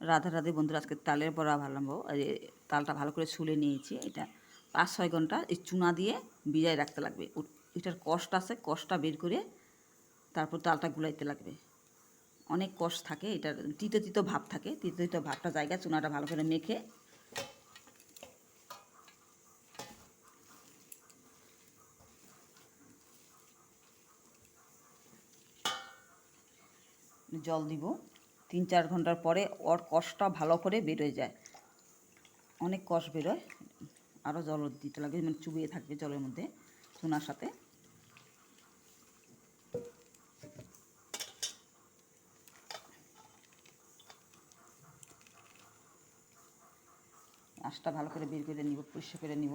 রাধা রাধে বন্ধুরা, আজকে তালের বড়া এই তালটা ভালো করে ছুলে নিয়েছি, এটা পাঁচ ছয় ঘণ্টা এই চুনা দিয়ে ভিজায় রাখতে লাগবে। এটার কষ্ট আছে, কষ্টটা বের করে তারপর তালটা গুলাইতে লাগবে। অনেক কষ থাকে, এটার তিতো তিতো ভাব থাকে, তিতো তিতো ভাবটা জায়গা চুনাটা ভালো করে মেখে জল দিব। তিন চার ঘণ্টার পরে ওর কষটা ভালো করে বেরোয় যায়। অনেক কষ বেরোয়। আরও জল দিতে লাগবে মানে চুবিয়ে থাকবে জলের মধ্যে চুনার সাথে। আঁশটা ভালো করে বের করে নিব, পরিষ্কার করে নিব।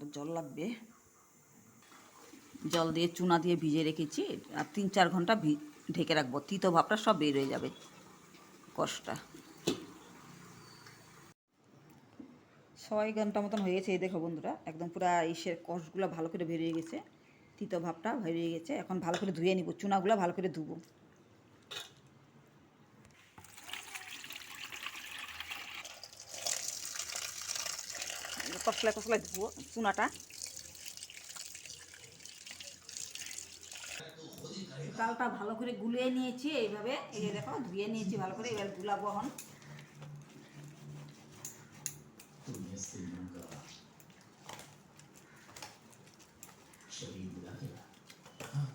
আর জল লাগবে। জল দিয়ে চুনা দিয়ে ভিজে রেখেছি। আর তিন চার ঘণ্টা ঢেকে রাখব। তিতো ভাবটা সব বের হয়ে যাবে। কষটা ছয় ঘণ্টা মতন হয়ে গেছে। এই দেখো বন্ধুরা, একদম পুরা ইসের কষগুলো ভালো করে বেরিয়ে গেছে। তিতো ভাবটা বেরিয়ে গেছে। এখন ভালো করে ধুয়ে নিব। চুনাগুলো ভালো করে ধুবো। কষলায় কষলায় ধুবো চুনাটা চালটা ভালো করে গুলিয়ে নিয়েছি এইভাবে এই যে দেখো ধুয়ে নিয়েছি ভালো করে এবার গুলাবো এখন तुम्हें सिल्लू का शरीर मिला गया हाँ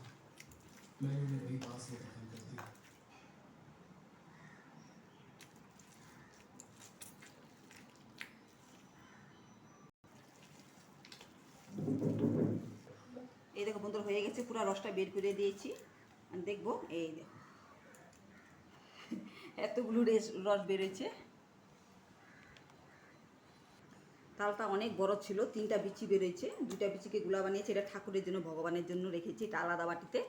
मैंने उन्हें वही पास में दफन দেখো বন্ধুরা হয়ে গেছে, পুরো রসটা বের করে দিয়েছি। দেখব, এই দেখো। এতগুলো রেস রস বেরোচ্ছে তালটা অনেক বড় ছিল, তিনটা বিচি বেরোয়েছে। দুটা বিচিকে গুলা বানিয়েছি, এটা ঠাকুরের জন্য, ভগবানের জন্য রেখেছি, এটা আলাদা বাটিতে,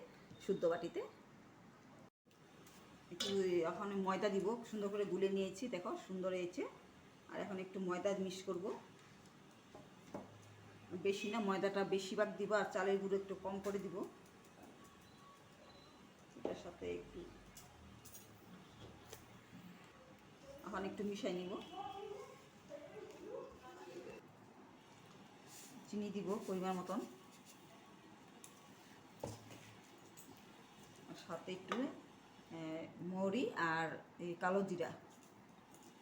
শুদ্ধ বাটিতে। একটু এখন ময়দা দিব, সুন্দর করে গুলে নিয়েছি, দেখো, সুন্দর হয়েছে। আর এখন একটু ময়দা মিক্স করব। বেশি না, ময়দাটা বেশিরভাগ দিব আর চালের গুঁড়ো একটু কম করে দিব। এটার সাথে একটু এখন একটু মিশাই নিব। চিনি দিব পরিমাণ মতন। সাথে একটু মৌরি আর এই কালো জিরা।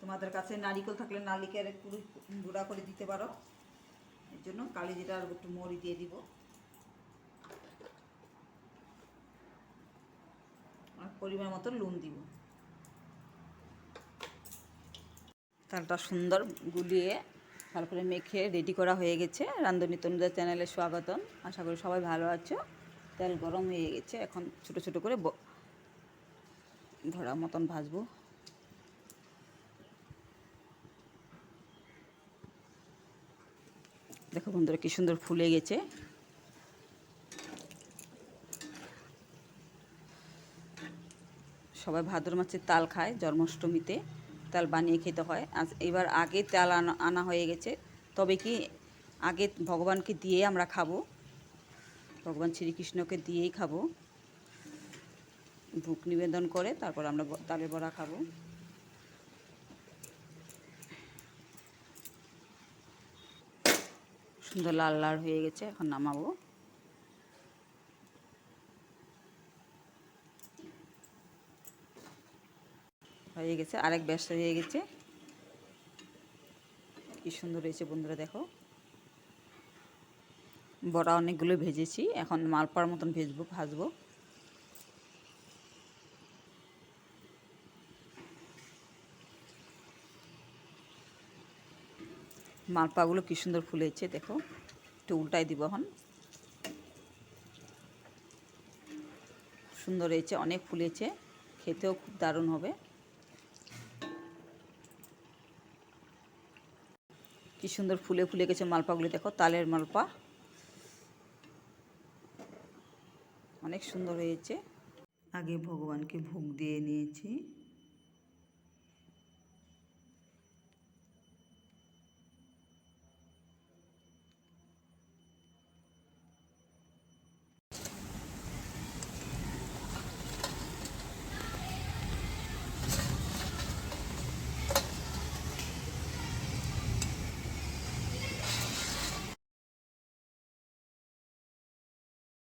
তোমাদের কাছে নারিকেল থাকলে নারিকেল একটু গুঁড়া করে দিতে পারো। এর জন্য কালি জিরা আর একটু মৌরি দিয়ে দিব। আর পরিমাণ মতো নুন দিব। তালটা সুন্দর গুলিয়ে ভালো করে মেখে রেডি করা হয়ে গেছে। রান্ধনী তনুজা চ্যানেলে স্বাগতম। আশা করি সবাই ভালো আছো। তেল গরম হয়ে গেছে। এখন ছোট ছোট করে ধরা মতন ভাজবো। দেখো বন্ধুরা কি সুন্দর ফুলে গেছে। সবাই ভাদ্র মাছের তাল খায়, জন্মাষ্টমীতে তাল বানিয়ে খেতে হয়। আজ এবার আগে তাল আনা আনা হয়ে গেছে। তবে কি আগে ভগবানকে দিয়ে আমরা খাব। ভগবান শ্রীকৃষ্ণকে দিয়েই খাব। ভোগ নিবেদন করে তারপর আমরা তালের বড়া খাব। সুন্দর লাল লাল হয়ে গেছে, এখন নামাবো। হয়ে গেছে, আরেক ব্যস্ত হয়ে গেছে। কি সুন্দর হয়েছে বন্ধুরা, দেখো। বড়া অনেকগুলো ভেজেছি, এখন মালপার মতন ভেজবো, ভাজবো। মালপাগুলো কি সুন্দর ফুলেছে, দেখো। একটু উল্টাই দিব এখন। সুন্দর হয়েছে, অনেক ফুলেছে, খেতেও খুব দারুণ হবে। কি সুন্দর ফুলে ফুলে গেছে মালপাগুলি, দেখো, তালের মালপা। অনেক সুন্দর হয়েছে। আগে ভগবানকে ভোগ দিয়ে নিয়েছি।